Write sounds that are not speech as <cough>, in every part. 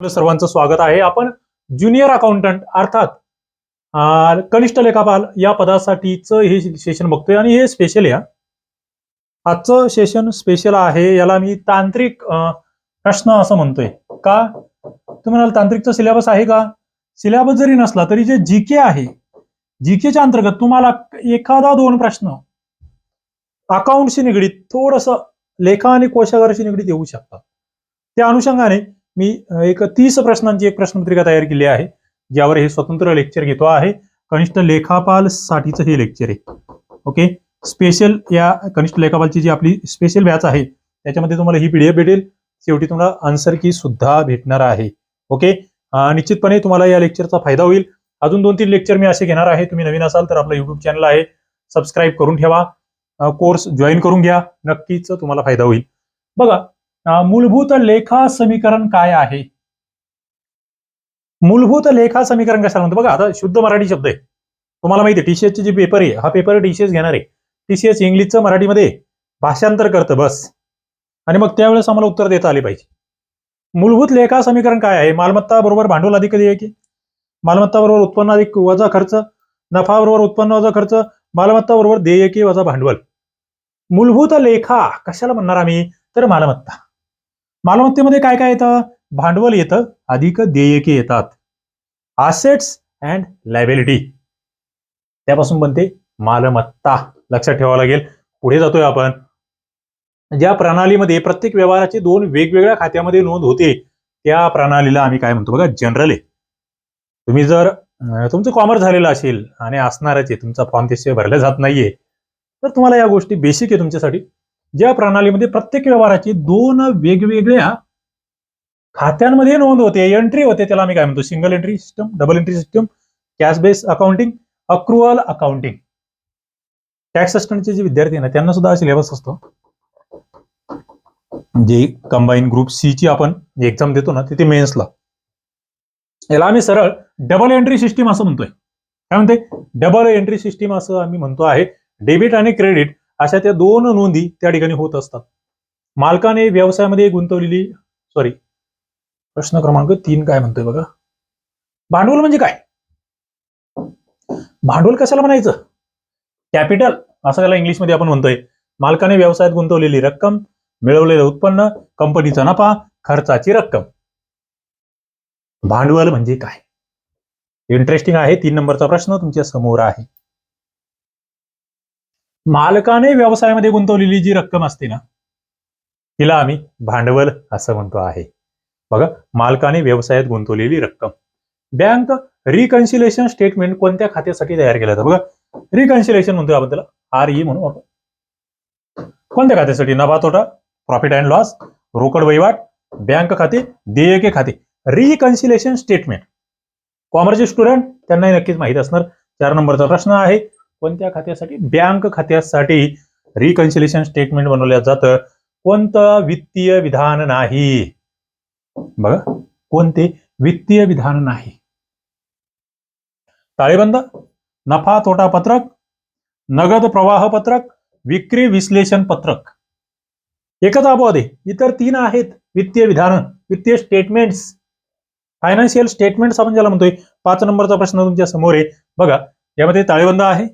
आपलं सर्वांचं स्वागत आहे. आपण ज्युनियर अकाउंटंट अर्थात कनिष्ठ लेखापाल या पदासाठीचं हे सेशन बघतोय आणि हे स्पेशल या आजचं सेशन स्पेशल आहे याला मी तांत्रिक प्रश्न असं म्हणतोय. का? तुम्ही म्हणाल तांत्रिकचा सिलेबस आहे का? सिलेबस जरी नसला तरी जे जीके आहे जीकेच्या अंतर्गत तुम्हाला एखादा दोन प्रश्न अकाउंटशी निगडीत थोडस लेखा आणि कोशागाराशी निगडीत येऊ शकतात. त्या अनुषंगाने मी एक तीस प्रश्नांची एक प्रश्नपत्रिका तयार केली आहे ज्यावर हे स्वतंत्र लेक्चर घेतो आहे. कनिष्ठ लेखापाल साठीचं हे लेक्चर आहे. ओके? स्पेशल या कनिष्ठ लेखापालची जी आपली स्पेशल बॅच आहे त्याच्यामध्ये तुम्हाला ही पीडीएफ भेटेल. शेवटी तुम्हाला आन्सर की सुद्धा भेटणार आहे. ओके? निश्चितपणे तुम्हाला या लेक्चरचा फायदा होईल. अजून दोन तीन लेक्चर मी असे घेणार आहे. तुम्ही नवीन असाल तर आपलं युट्यूब चॅनल आहे. सबस्क्राईब करून ठेवा. कोर्स जॉईन करून घ्या. नक्कीच तुम्हाला फायदा होईल. बघा मूलभूत लेखा समीकरण काय आहे? मूलभूत लेखा समीकरण कशाला म्हणतो? बघा आता शुद्ध मराठी शब्द आहे. तुम्हाला माहिती आहे टीसीएसचे जे पेपर आहे. हा पेपर टीसीएस घेणार आहे. टीसीएस इंग्लिशचं मराठीमध्ये भाषांतर करतं बस. आणि मग त्यावेळेस आम्हाला उत्तर देता आले पाहिजे. मूलभूत लेखा समीकरण काय आहे? मालमत्ता बरोबर भांडवल अधिक देयके मालमत्ता बरोबर उत्पन्न अधिक वजा खर्च नफा बरोबर उत्पन्न वजा खर्च मालमत्ता बरोबर देयके वजा भांडवल. मूलभूत लेखा कशाला म्हणणार आम्ही? तर मालमत्ता. मालमत्तेमध्ये काय काय येतं? भांडवल येतं. अधिक देयके येतात. असेट्स अँड लायबिलिटी त्यापासून बनते मालमत्ता. लक्षात ठेवावं लागेल. पुढे जातोय आपण. ज्या प्रणालीमध्ये प्रत्येक व्यवहाराचे दोन वेगवेगळ्या खात्यामध्ये नोंद होते त्या प्रणालीला आम्ही काय म्हणतो बघा? जनरल आहे. तुम्ही जर तुमचं कॉमर्स झालेलं असेल आणि असणारच आहे तुमचा फॉर्म त्याशिवाय भरला जात नाहीये तर तुम्हाला या गोष्टी बेसिक आहे तुमच्यासाठी. ज्या प्रणालीमध्ये प्रत्येक व्यवहाराची दोन वेगवेगळ्या खात्यांमध्ये नोंद होते एंट्री होते त्याला आम्ही काय म्हणतो? Single entry system double entry system cash base accounting accrual accounting tax असिस्टंटचे जे विद्यार्थी आहे ना त्यांना सुद्धा सिलेबस असतो. जे कंबाईन ग्रुप सी ची आपण एक्झाम देतो ना तिथे मेन्सला याला आम्ही सरळ डबल एंट्री सिस्टीम असं म्हणतोय. काय म्हणते डबल एंट्री सिस्टीम असं आम्ही म्हणतो आहे. डेबिट आणि क्रेडिट अशा त्या दोन नोंदी त्या ठिकाणी होत असतात. मालकाने व्यवसायामध्ये गुंतवलेली सॉरी प्रश्न क्रमांक तीन काय म्हणतोय बघा. भांडवल म्हणजे काय? भांडवल कशाला म्हणायचं? कॅपिटल असं त्याला इंग्लिशमध्ये आपण म्हणतोय. मालकाने व्यवसायात गुंतवलेली रक्कम मिळवलेलं उत्पन्न कंपनीचा नफा खर्चाची रक्कम. भांडवल म्हणजे काय? इंटरेस्टिंग आहे तीन नंबरचा प्रश्न तुमच्यासमोर आहे. मालकाने व्यवसायामध्ये गुंतवलेली जी रक्कम असते ना तिला आम्ही भांडवल असं म्हणतो आहे. बघा मालकाने व्यवसायात गुंतवलेली रक्कम. बँक रिकन्सिलेशन स्टेटमेंट कोणत्या खात्यासाठी तयार केलं जातं? बघा रिकन्सिलेशन म्हणतो आपण त्याला आर ई म्हणू आपण. कोणत्या खात्यासाठी? नफा तोटा प्रॉफिट अँड लॉस रोकड वहिवाट बँक खाते देयके खाते. Reconciliation statement. कॉमर्सचे स्टुडंट त्यांनाही नक्कीच माहीत असणार. चार नंबरचा प्रश्न आहे कोणत्या खात्यासाठी? बँक खात्यासाठी रिकन्सिलेशन स्टेटमेंट बनवलं जातं. कोणतं वित्तीय विधान नाही? बघा कोणते वित्तीय विधान नाही? ताळेबंद नफा तोटा पत्रक नगद प्रवाह पत्रक विक्री विश्लेषण पत्रक. एकच अबाध आहे इतर तीन आहेत. वित्तीय विधान वित्तीय स्टेटमेंट्स फायनान्शियल स्टेटमेंट्स आपण ज्याला म्हणतोय पाच नंबरचा प्रश्न तुमच्यासमोर आहे. बघा यामध्ये ताळेबंद आहे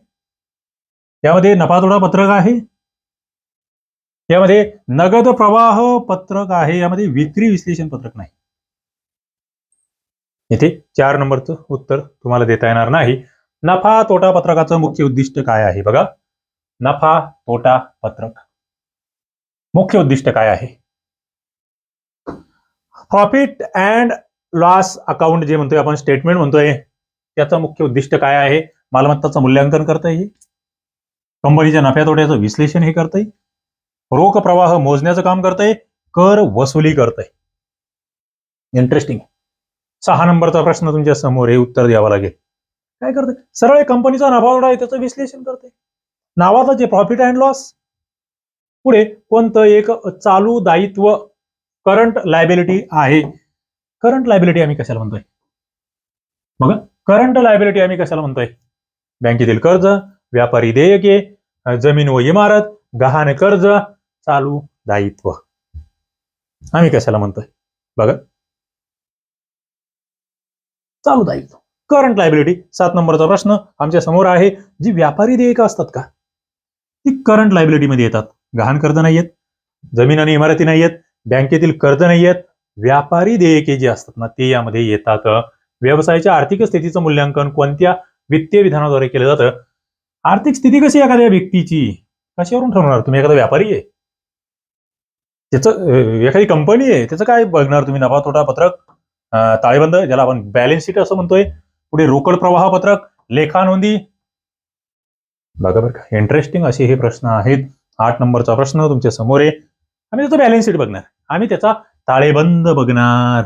यामध्ये नफा तोटा पत्रक आहे. यामध्ये नगद प्रवाह पत्रक आहे. यामध्ये विक्री विश्लेषण पत्रक नाही. इथे चार नंबरचं उत्तर तुम्हाला देता येणार नाही. नफा तोटा पत्रकाचं मुख्य उद्दिष्ट काय आहे बघा. नफा तोटा पत्रक. मुख्य उद्दिष्ट काय आहे? प्रॉफिट अँड लॉस अकाउंट जे म्हणतोय आपण स्टेटमेंट म्हणतोय त्याचं मुख्य उद्दिष्ट काय आहे? मालमत्ताचं मूल्यांकन करता येईल. कंपनीच्या नफ्या तोट्याचं विश्लेषण हे करतंय. रोख प्रवाह मोजण्याचं काम करतंय. कर वसुली करतंय. इंटरेस्टिंग सहा नंबरचा प्रश्न तुमच्यासमोर हे उत्तर द्यावं लागेल. काय करते सरळ कंपनीचा नफा तोटा आहे त्याचं विश्लेषण करते नावाचं जे प्रॉफिट अँड लॉस पुढे कोणतं एक चालू दायित्व करंट लायबिलिटी आहे? करंट लायबिलिटी आम्ही कशाला म्हणतोय? बघा करंट लायबिलिटी आम्ही कशाला म्हणतोय? बँकेतील कर्ज व्यापारी देयके जमीन व इमारत गहाण कर्ज चालू दायित्व. आम्ही कशाला म्हणतोय? बघा. चालू दायित्व. करंट लायबिलिटी सात नंबरचा प्रश्न आमच्यासमोर आहे. जी व्यापारी देयक असतात का? ती करंट लायबिलिटीमध्ये येतात. गहाण कर्ज नाही आहेत जमीन आणि इमारती नाही आहेत बँकेतील कर्ज नाही आहेत व्यापारी देयके जी असतात ना ते यामध्ये येतात. व्यवसायाच्या आर्थिक स्थितीचं मूल्यांकन कोणत्या वित्तीय विधानाद्वारे केलं जातं? आर्थिक स्थिती कशी आहे एखाद्या व्यक्तीची? कशावरून ठरवणार? तुम्ही एखादा व्यापारी आहे. त्याचं एखादी कंपनी आहे त्याचं काय बघणार तुम्ही? नफा तोटा पत्रक ताळेबंद ज्याला आपण बॅलन्स शीट असं म्हणतोय पुढे रोकड प्रवाह पत्रक लेखा नोंदी. बघा बरं का इंटरेस्टिंग असे हे प्रश्न आहेत. आठ नंबरचा प्रश्न तुमच्यासमोर आहे. आम्ही त्याचं बॅलन्स शीट बघणार. आम्ही त्याचा ताळेबंद बघणार.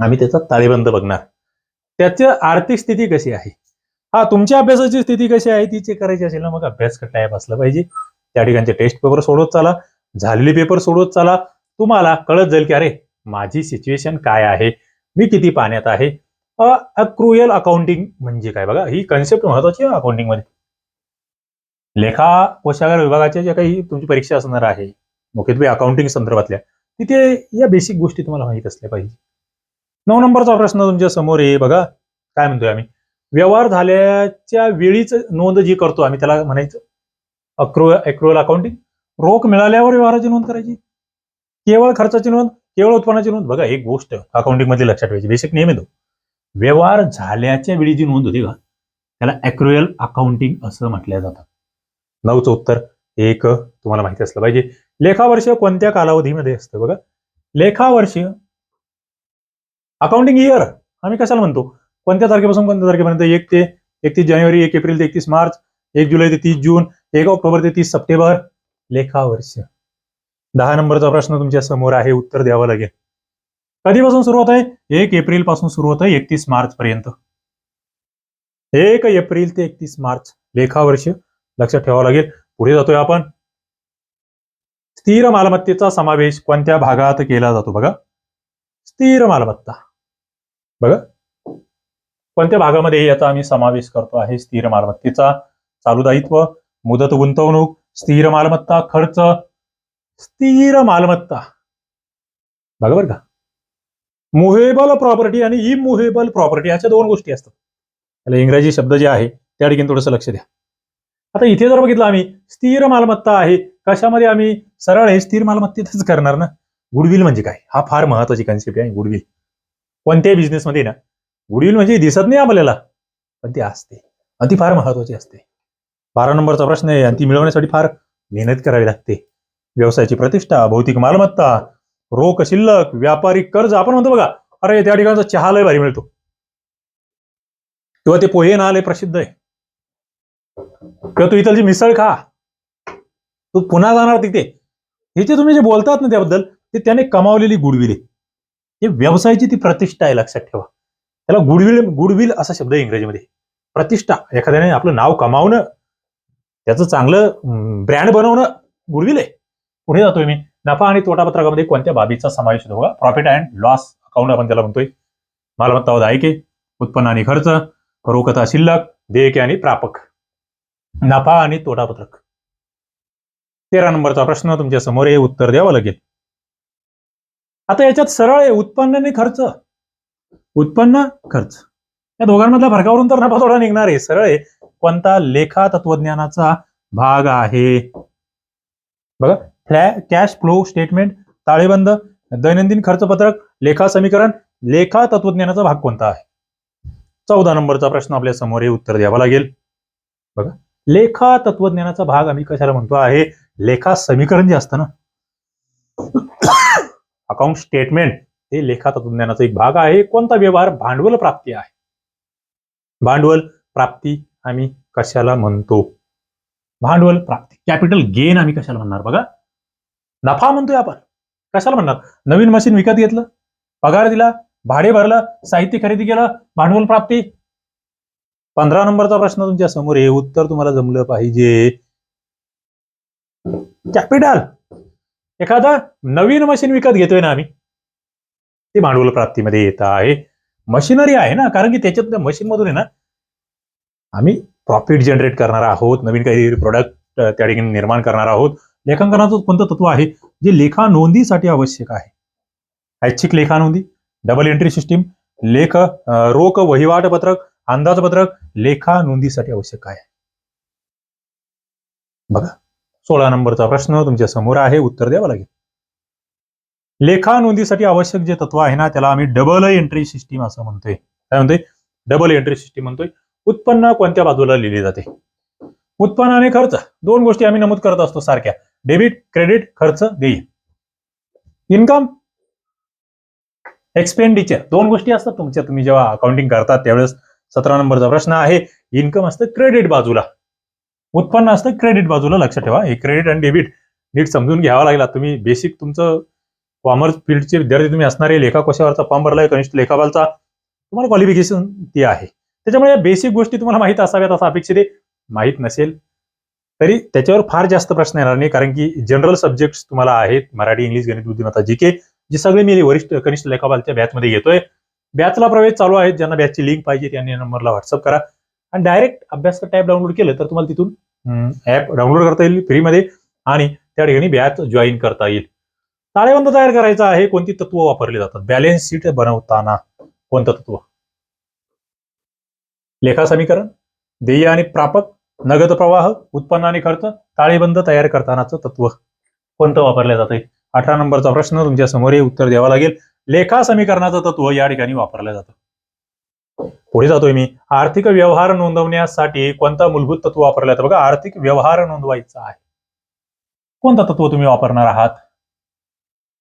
आम्ही त्याचा ताळेबंद बघणार. त्याची आर्थिक स्थिती कशी आहे? हा तुमच्या अभ्यासाची स्थिती कशी आहे? ती चेक करायची असेल ना मग अभ्यास टाईप असला पाहिजे. त्या ठिकाणचे टेस्ट पेपर सोडवत चाला. झालेले पेपर सोडवत चाला. तुम्हाला कळत जाईल की अरे माझी सिच्युएशन काय आहे? मी किती पाण्यात आहे? अक्रुएल अकाउंटिंग म्हणजे काय? बघा ही कन्सेप्ट महत्वाची आहे अकाउंटिंगमध्ये. लेखा कोशागार विभागाच्या ज्या काही तुमची परीक्षा असणार आहे मुख्यत्वे अकाउंटिंग संदर्भातल्या तिथे या बेसिक गोष्टी तुम्हाला माहीत असल्या पाहिजे. नऊ नंबरचा प्रश्न तुमच्यासमोर आहे. बघा काय म्हणतोय आम्ही? व्यवहार झाल्याच्या वेळीच नोंद जी करतो आम्ही त्याला म्हणायचं अक्रो अक्रुअल अकाउंटिंग रोख मिळाल्यावर व्यवहाराची नोंद करायची. केवळ खर्चाची नोंद केवळ उत्पन्नाची नोंद. बघा एक गोष्ट अकाउंटिंगमध्ये लक्षात ठेवायची. बेसिक नियम येतो व्यवहार झाल्याच्या वेळी जी नोंद होती का त्याला अक्रुअल अकाउंटिंग असं म्हटलं जातं. नऊचं उत्तर एक तुम्हाला माहिती असलं पाहिजे. लेखावर्ष कोणत्या कालावधीमध्ये असतं बघा? लेखावर्ष अकाउंटिंग इयर आम्ही कशाला म्हणतो? कोणत्या तारखेपासून कोणत्या तारखेपर्यंत? एक ते एकतीस जानेवारी एक एप्रिल ते एकतीस मार्च एक जुलै ते तीस जून एक ऑक्टोबर ते तीस सप्टेंबर. लेखावर्ष. दहा नंबरचा प्रश्न तुमच्यासमोर आहे उत्तर द्यावं लागेल. कधीपासून सुरू होत आहे एक एप्रिलपासून सुरू होत आहे एकतीस मार्च पर्यंत एक एप्रिल ते एकतीस मार्च. लेखावर्ष. लक्षात ठेवावं लागेल. पुढे जातोय आपण. स्थिर मालमत्तेचा समावेश कोणत्या भागात केला जातो? बघा. स्थिर मालमत्ता. बघा. कोणत्या भागामध्ये याचा आम्ही समावेश करतो आहे? स्थिर मालमत्तेचा चालू दायित्व मुदत गुंतवणूक स्थिर मालमत्ता खर्च स्थिर मालमत्ता. बघा बरं का? मुव्हेबल प्रॉपर्टी आणि इमुहेबल प्रॉपर्टी अशा दोन गोष्टी असतात. त्याला इंग्रजी शब्द जे आहे त्या ठिकाणी थोडंसं लक्ष द्या. आता इथे जर बघितलं आम्ही स्थिर मालमत्ता आहे कशामध्ये आम्ही सरळ हे स्थिर मालमत्तेतच करणार ना? गुडविल म्हणजे काय? हा फार महत्वाची कन्सेप्ट आहे गुडविल. कोणत्याही बिझनेसमध्ये ना उडील म्हणजे दिसत नाही आपल्याला. पण ती असते. आणि ती फार महत्वाची असते. बारा नंबरचा प्रश्न आहे आणि ती मिळवण्यासाठी फार मेहनत करावी लागते. व्यवसायाची प्रतिष्ठा भौतिक मालमत्ता रोख शिल्लक व्यापारी कर्ज आपण म्हणतो बघा अरे त्या ठिकाणचा चहा लय भारी मिळतो. किंवा ते पोहे ना लय प्रसिद्ध आहे. किंवा तू इथलची मिसळ खा. तू पुन्हा जाणार तिथे. हे जे तुम्ही जे बोलतात ना त्याबद्दल ते त्याने कमावलेली गुडविले. हे व्यवसायाची ती प्रतिष्ठा आहे लक्षात ठेवा. त्याला गुडविल गुडविल असा शब्द आहे इंग्रजीमध्ये. प्रतिष्ठा एखाद्याने आपलं नाव कमावणं त्याचं चांगलं ब्रँड बनवणं गुडविल आहे. पुढे जातोय मी. नफा आणि तोटा पत्रकामध्ये कोणत्या बाबीचा समावेश होतो बघा? प्रॉफिट अँड लॉस अकाउंट आपण त्याला म्हणतोय. मालमत्ता व दायके उत्पन्न आणि खर्च रोखता शिल्लक देयके आणि प्रापक. नफा आणि तोटा पत्रक तेरा नंबरचा प्रश्न तुमच्यासमोर हे उत्तर द्यावं लागेल. आता याच्यात सरळ आहे उत्पन्न आणि खर्च. उत्पन्न खर्च. या दोघांमधल्या फरकावरून तर नफा थोडा निघणार आहे. सरळ आहे. कोणता लेखा तत्वज्ञानाचा भाग आहे? बघा फ्लॅ कॅश फ्लो स्टेटमेंट ताळेबंद दैनंदिन खर्च पत्रक लेखा समीकरण लेखा तत्वज्ञानाचा भाग कोणता आहे? चौदा नंबरचा प्रश्न आपल्यासमोर हे उत्तर द्यावा लागेल. बघा लेखा तत्वज्ञानाचा भाग आम्ही कशाला म्हणतो आहे? लेखा समीकरण जे असतं ना <coughs> अकाउंट स्टेटमेंट हे लेखा तत्वज्ञानाचा एक भाग आहे. कोणता व्यवहार भांडवल प्राप्ती आहे? भांडवल प्राप्ती आम्ही कशाला म्हणतो? भांडवल प्राप्ती कॅपिटल गेन आम्ही कशाला म्हणणार बघा? नफा म्हणतोय आपण. कशाला म्हणणार? नवीन मशीन विकत घेतलं पगार दिला भाडे भरलं साहित्य खरेदी केलं भांडवल प्राप्ती. पंधरा नंबरचा प्रश्न तुमच्यासमोर आहे. उत्तर तुम्हाला जमलं पाहिजे. कॅपिटल. एखादा नवीन मशीन विकत घेतोय ना आम्ही ते भांडवल प्राप्तीमध्ये येत आहे. मशिनरी आहे ना कारण की त्याच्यात मशीनमधून मशीन मधून आहे ना आम्ही प्रॉफिट जनरेट करणार आहोत नवीन काही प्रोडक्ट त्या ठिकाणी निर्माण करणार आहोत. लेखांकनाचं कोणतं तत्व आहे? जे लेखा नोंदीसाठी आवश्यक आहे. ऐच्छिक लेखा नोंदी डबल एंट्री सिस्टीम लेख रोख वहिवाट पत्रक अंदाजपत्रक लेखा नोंदीसाठी आवश्यक आहे. बघा सोळा नंबरचा प्रश्न तुमच्यासमोर आहे उत्तर द्यावं लागेल. लेखा नोंदीसाठी आवश्यक जे तत्व आहे ना त्याला आम्ही डबल एंट्री सिस्टीम असं म्हणतोय. काय म्हणतोय? डबल एंट्री सिस्टीम म्हणतोय. उत्पन्न कोणत्या बाजूला लिहिले जाते? उत्पन्न आणि खर्च. दोन गोष्टी आम्ही नमूद करत असतो सारख्या. डेबिट क्रेडिट खर्च देय. इन्कम एक्सपेंडिचर दोन गोष्टी असतात तुमच्या. तुम्ही जेव्हा अकाउंटिंग करतात त्यावेळेस सतरा नंबरचा प्रश्न आहे. इन्कम असतं क्रेडिट बाजूला. उत्पन्न असतं क्रेडिट बाजूला. लक्षात ठेवा. हे क्रेडिट आणि डेबिट नीट समजून घ्यावा लागला. तुम्ही बेसिक तुमचं कॉमर्स फील्डचे विद्यार्थी तुम्ही असणारे लेखा कोशावरचा फॉर्म भरलाय कनिष्ठ लेखापालचा तुम्हाला क्वालिफिकेशन ती आहे. त्याच्यामुळे बेसिक गोष्टी तुम्हाला माहीत असाव्यात असं अपेक्षित आहे. माहीत नसेल तरी त्याच्यावर फार जास्त प्रश्न येणार नाही कारण की जनरल सब्जेक्ट तुम्हाला आहेत मराठी इंग्लिश गणित बुद्धिमत्ता जी के जे सगळे मी वरिष्ठ कनिष्ठ लेखापालच्या बॅचमध्ये घेतोय. बॅचला प्रवेश चालू आहे ज्यांना बॅचची लिंक पाहिजे त्यांनी नंबरला व्हॉट्सअप करा. आणि डायरेक्ट अभ्यास टॅप डाउनलोड केलं तर तुम्हाला तिथून ऍप डाउनलोड करता येईल फ्रीमध्ये आणि त्या ठिकाणी बॅच जॉईन करता येईल. ताळेबंद तयार करायचा आहे. कोणती तत्व वापरली जातात? बॅलेन्स शीट बनवताना कोणतं तत्व? लेखा समीकरण देय आणि प्रापक नगद प्रवाह उत्पन्न आणि खर्च ताळेबंद तयार करतानाचं तत्व कोणतं वापरलं जाते अठरा नंबरचा प्रश्न तुमच्यासमोर उत्तर द्यावा लागेल. लेखा समीकरणाचं तत्व या ठिकाणी वापरलं जातं. पुढे जातोय मी. आर्थिक व्यवहार नोंदवण्यासाठी कोणता मूलभूत तत्व वापरलं जातं? बघा आर्थिक व्यवहार नोंदवायचा आहे. कोणतं तत्व तुम्ही वापरणार आहात?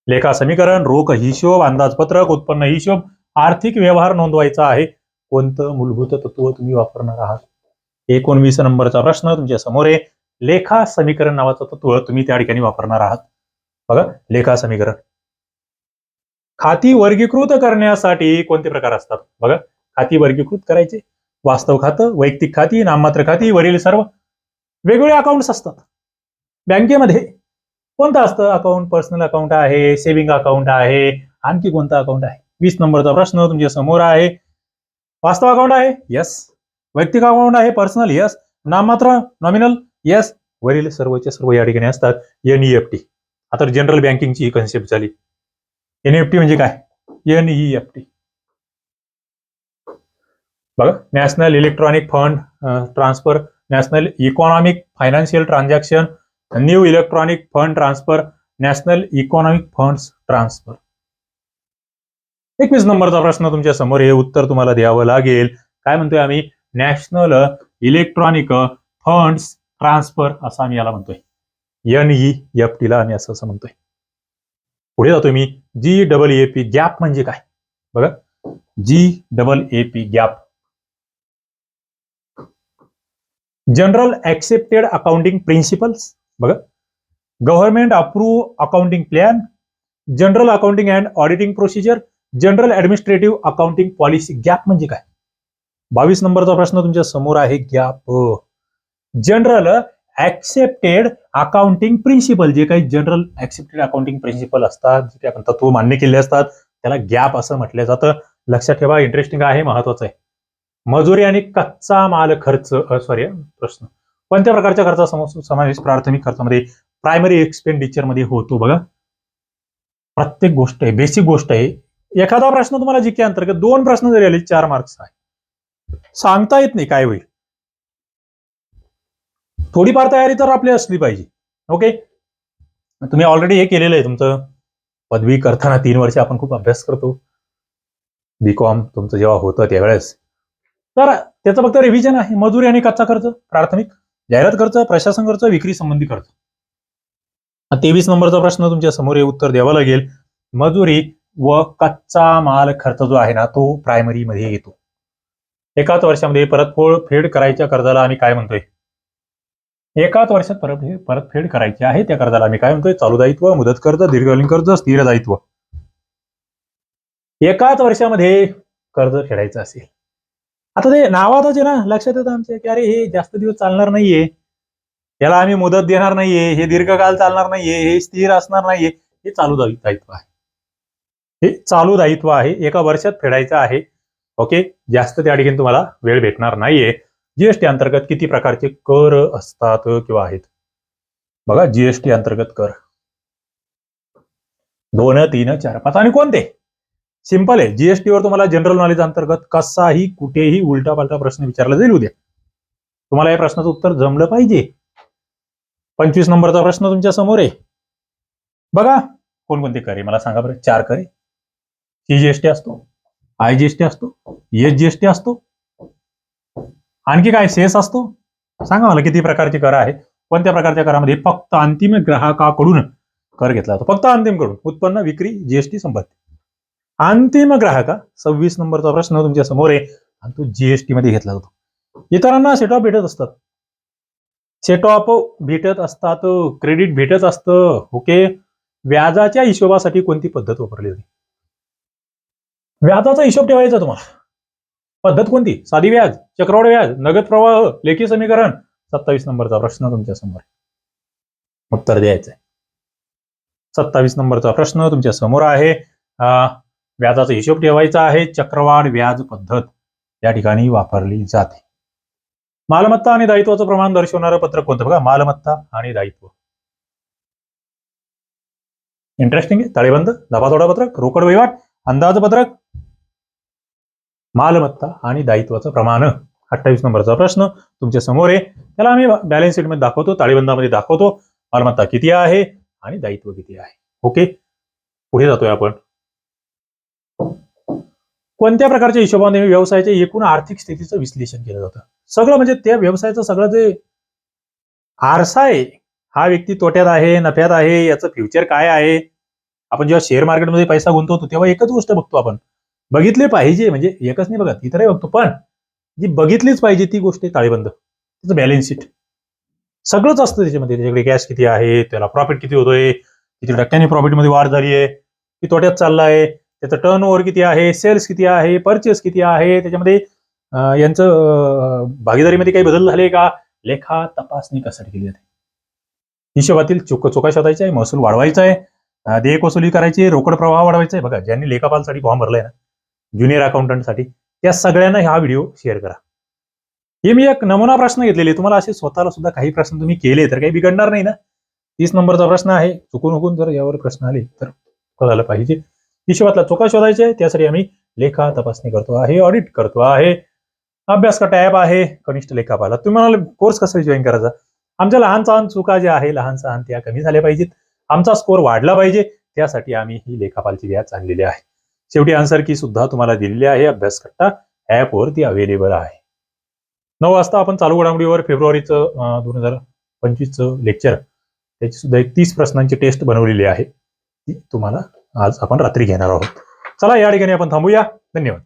लेखा समीकरण रोख हिशोब अंदाजपत्रक उत्पन्न हिशोब आर्थिक व्यवहार नोंदवायचा आहे. कोणतं मूलभूत तत्व तुम्ही वापरणार आहात? एकोणवीस नंबरचा प्रश्न तुमच्यासमोर आहे. लेखा समीकरण नावाचं तत्व तुम्ही त्या ठिकाणी वापरणार आहात. बघा लेखा समीकरण. खाती वर्गीकृत करण्यासाठी कोणते प्रकार असतात? बघा खाती वर्गीकृत करायचे. वास्तव खातं वैयक्तिक खाती नाममात्र खाती वरील सर्व. वेगवेगळे अकाउंट्स असतात. बँकेमध्ये कोणतं असतं अकाउंट पर्सनल अकाउंट आहे सेव्हिंग अकाउंट आहे आणखी कोणतं अकाउंट आहे? वीस नंबरचा प्रश्न तुमच्यासमोर आहे. वास्तव अकाउंट आहे? यस वैयक्तिक अकाउंट आहे? पर्सनल यस नाममात्र? नॉमिनल यस वरील सर्वचे सर्व या ठिकाणी असतात. एनईएफटी आता जनरल बँकिंगची ही कन्सेप्ट झाली. एनईएफटी म्हणजे काय? एनईएफटी बघा national electronic fund transfer national economic financial transaction new electronic fund transfer national economic funds transfer एकवीस नंबरचा प्रश्न तुमच्यासमोर हे उत्तर तुम्हाला द्यावं लागेल. काय म्हणतोय आम्ही? नॅशनल इलेक्ट्रॉनिक फंड्स ट्रान्सफर असं आम्ही याला म्हणतोय. एनई एफ टीला आम्ही असं असं म्हणतोय. पुढे जातो मी. G double A P GAAP म्हणजे काय? बघा. G double A P GAAP general accepted accounting principles बघा. Government approve accounting plan general accounting and auditing procedure general administrative accounting policy GAAP म्हणजे काय? बावीस नंबरचा प्रश्न तुमच्यासमोर आहे GAAP general accepted accounting principle जे काही जनरल ऍक्सेप्टेड अकाउंटिंग प्रिन्सिपल असतात जे काही आपण तत्व मान्य केले असतात त्याला गॅप असं म्हटलं जातं. लक्षात ठेवा इंटरेस्टिंग आहे महत्वाचं आहे. मजुरी आणि कच्चा माल खर्च सॉरी प्रश्न. कोणत्या प्रकारच्या खर्चा सम- समावेश प्राथमिक खर्चामध्ये प्रायमरी एक्सपेंडिचरमध्ये होतो बघा. प्रत्येक गोष्ट आहे बेसिक गोष्ट आहे. एखादा प्रश्न तुम्हाला जिके अंतर्गत दोन प्रश्न जरी आले चार मार्क्स आहे. सांगता येत नाही काय होईल? थोडीफार तयारी तर आपली असली पाहिजे. ओके तुम्ही ऑलरेडी हे केलेलं आहे तुमचं. पदवी करताना तीन वर्ष आपण खूप अभ्यास करतो. बी कॉम तुमचं जेव्हा होतं त्यावेळेस. तर त्याचं फक्त रिव्हिजन आहे मजुरी आणि कच्चा खर्च प्राथमिक. जाहिरात खर्च प्रशासन खर्च विक्री संबंधी खर्च तेवीस नंबरचा प्रश्न तुमच्यासमोर हे उत्तर द्यावं लागेल. मजुरी व कच्चा माल खर्च जो आहे ना तो प्रायमरी मध्ये येतो. एकाच वर्षामध्ये परतफोड फेड करायच्या कर्जाला आम्ही काय म्हणतोय? एकाच वर्षात परत परतफेड करायची आहे त्या कर्जाला आम्ही काय म्हणतोय? चालू दायित्व मुदत कर्ज दीर्घकालीन कर्ज स्थिर दायित्व. एकाच वर्षामध्ये कर्ज फेडायचं असेल आता ते नावातच आहे ना लक्षात येतं आमच्या की अरे हे जास्त दिवस चालणार नाहीये. याला आम्ही मुदत देणार नाहीये हे दीर्घकाल चालणार नाहीये हे स्थिर असणार नाहीये. हे चालू दायित्व आहे. हे चालू दायित्व आहे. एका वर्षात फेडायचं आहे. ओके? जास्त त्या ठिकाणी तुम्हाला वेळ भेटणार नाहीये. जीएसटी अंतर्गत किती प्रकारचे कर असतात किंवा आहेत? बघा जीएसटी अंतर्गत कर. दोन तीन चार पाच. आणि कोणते? सिंपल आहे. जीएसटी वर तुम्हाला जनरल नॉलेज अंतर्गत कसाही कुठेही उलटा पालटा प्रश्न विचारला जाईल उद्या. तुम्हाला या प्रश्नाचं उत्तर जमलं पाहिजे. पंचवीस नंबरचा प्रश्न तुमच्यासमोर आहे. बघा कोणकोणते करे मला सांगा बरं. चार करे सी जीएसटी असतो आय जीएसटी असतो एस जीएसटी असतो. आणखी काय? सेस असतो. सांगा मला किती प्रकारचे कर आहे. कोणत्या प्रकारच्या करामध्ये फक्त अंतिम ग्राहकाकडून कर घेतला जातो? फक्त अंतिमकडून उत्पन्न विक्री जीएसटी संपत्ती अंतिम ग्राहका सव्वीस नंबरचा प्रश्न तुमच्यासमोर आहे. आणि तो जीएसटी मध्ये घेतला जातो. इतरांना सेट ऑफ भेटत असतात. सेट ऑफ भेटत असतात क्रेडिट भेटत असतं ओके व्याजाच्या हिशोबासाठी कोणती पद्धत वापरली जाते? व्याजाचा हिशोब ठेवायचा तुम्हाला. पद्धत कोणती? साधी व्याज चक्रवाढ व्याज नगद प्रवाह लेखी समीकरण. सत्तावीस नंबरचा प्रश्न तुमच्यासमोर उत्तर द्यायचंय. सत्तावीस नंबरचा प्रश्न तुमच्यासमोर आहे. व्याजाचा हिशोब ठेवायचा आहे. चक्रवाढ व्याज पद्धत या ठिकाणी वापरली जाते. मालमत्ता आणि दायित्वाचं प्रमाण दर्शवणारं पत्रक कोणतं बघा? मालमत्ता आणि दायित्व. इंटरेस्टिंग आहे. ताळेबंद दबातोडा पत्रक रोकड वहिवाट अंदाजपत्रक मालमत्ता आणि दायित्वाचं प्रमाण. अठ्ठावीस नंबरचा प्रश्न तुमच्यासमोर आहे. त्याला आम्ही बॅलन्स शीटमध्ये दाखवतो ताळेबंदामध्ये दाखवतो. मालमत्ता किती आहे आणि दायित्व किती आहे. ओके पुढे जातोय आपण. कोणत्या प्रकारच्या हिशोबाने व्यवसायाच्या एकूण आर्थिक स्थितीचं विश्लेषण केलं जातं? सगळं म्हणजे त्या व्यवसायाचं सगळं जे आरसा आहे हा व्यक्ती तोट्यात आहे नफ्यात आहे याचं फ्युचर काय आहे? आपण जेव्हा शेअर मार्केटमध्ये पैसा गुंतवतो तेव्हा एकच गोष्ट बघतो आपण. बघितले पाहिजे म्हणजे एकच नाही बघत इतरही बघतो. पण जी बघितलीच पाहिजे ती गोष्ट आहे ताळेबंद. त्याचं बॅलन्स शीट सगळंच असतं त्याच्यामध्ये. त्याच्याकडे कॅश किती आहे त्याला प्रॉफिट किती होतोय किती टक्क्यांनी प्रॉफिटमध्ये वाढ झाली आहे की तोट्यात चालला आहे त्याचं टर्न ओव्हर किती आहे सेल्स किती आहे परचेस किती आहे त्याच्यामध्ये यांचं भागीदारीमध्ये काही बदल झाले का? लेखा तपासणी कशासाठी केली जाते? हिशोबातील चुक चुका शोधायचा आहे महसूल वाढवायचा आहे देयक वसुली करायची आहे, रोकड प्रवाह वाढवायचा आहे. बघा ज्यांनी लेखापालसाठी फॉर्म भरलाय ना ज्युनियर अकाउंटंटसाठी त्या सगळ्यांना हा व्हिडिओ शेअर करा. हे मी एक नमुना प्रश्न घेतलेले तुम्हाला असे स्वतःला सुद्धा काही प्रश्न तुम्ही केले तर काही बिघडणार नाही ना. तीस नंबरचा प्रश्न आहे चुकून उकून जर यावर प्रश्न आले तर कळायला पाहिजे. हिशोबातला चुका शोधायचे आहे त्यासाठी आम्ही लेखा तपासणी करतो आहे ऑडिट करतो आहे. अभ्यास का टॅब आहे कनिष्ठ लेखापाला तुम्ही म्हणाल कोर्स कसा जॉईन करायचा? आमच्या लहान सहान चुका ज्या आहे लहान सहान त्या कमी झाल्या पाहिजेत. आमचा स्कोर वाढला पाहिजे त्यासाठी आम्ही ही लेखापालची व्याज आणलेली आहे. शेवटी आन्सर की सुद्धा तुम्हाला दिलेली आहे अभ्यास कट्टा ऍपवर ती अवेलेबल आहे. नऊ वाजता आपण चालू घडामोडीवर फेब्रुवारीचं दोन हजार पंचवीसचं लेक्चर त्याची सुद्धा एक तीस प्रश्नांची टेस्ट बनवलेली आहे. ती तुम्हाला आज आपण रात्री घेणार आहोत. चला या ठिकाणी आपण थांबूया. धन्यवाद.